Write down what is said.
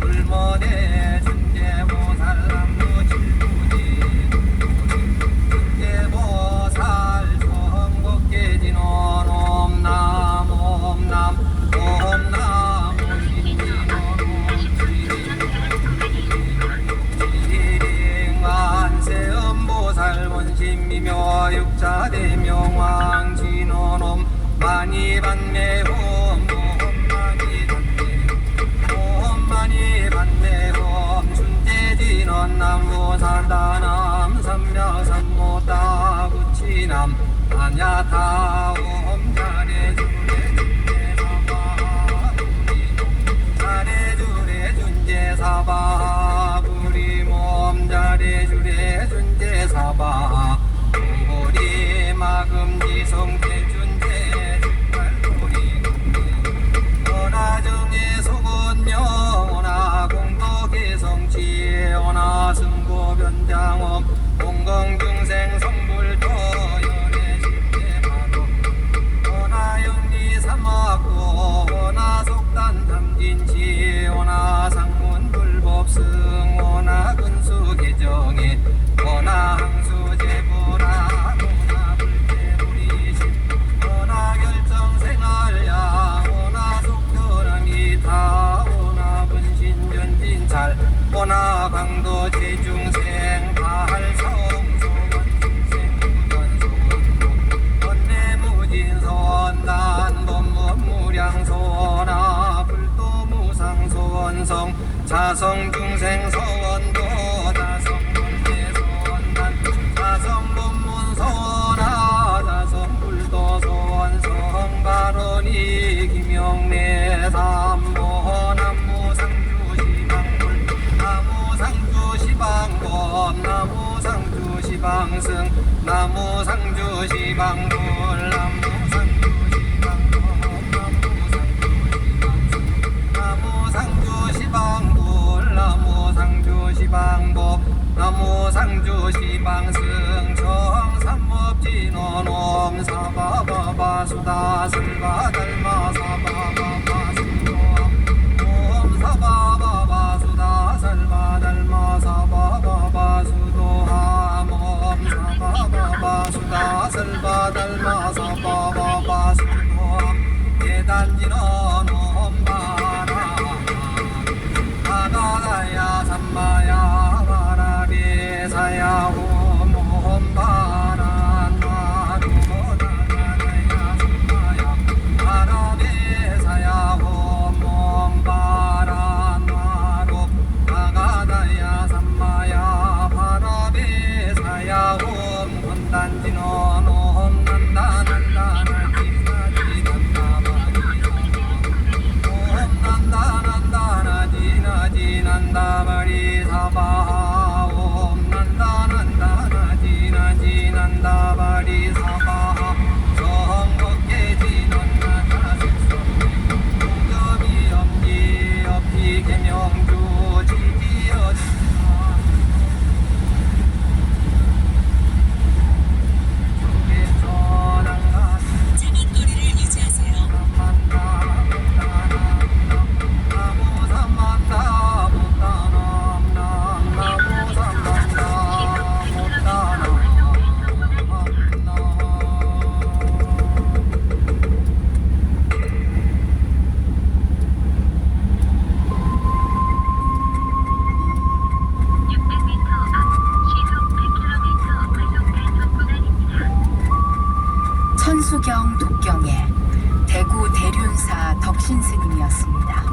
불모네. 많이 받네. 홈, 홈 많이 받네. 홈 많이 받네. 홈 준대지는 나무 살다 남 삼며 삼모다 구치남 아냐 다홈 선나 강도 지중생 발성소원생원소 번뇌무진소원 난본무무량소나 불도무상소원성 자성중생소원 상주 시방승 나무 상주 시방불 나무 상주 시방불 나무 상주 시방불 나무 상주 시방보 나무 상주 시방승 청삼업진원옴 사바바바 수다슬바달마 사바 selva del masa pa pa pa sa pa ye dan ji no 황수경 독경의 대구 대륜사 덕신스님이었습니다.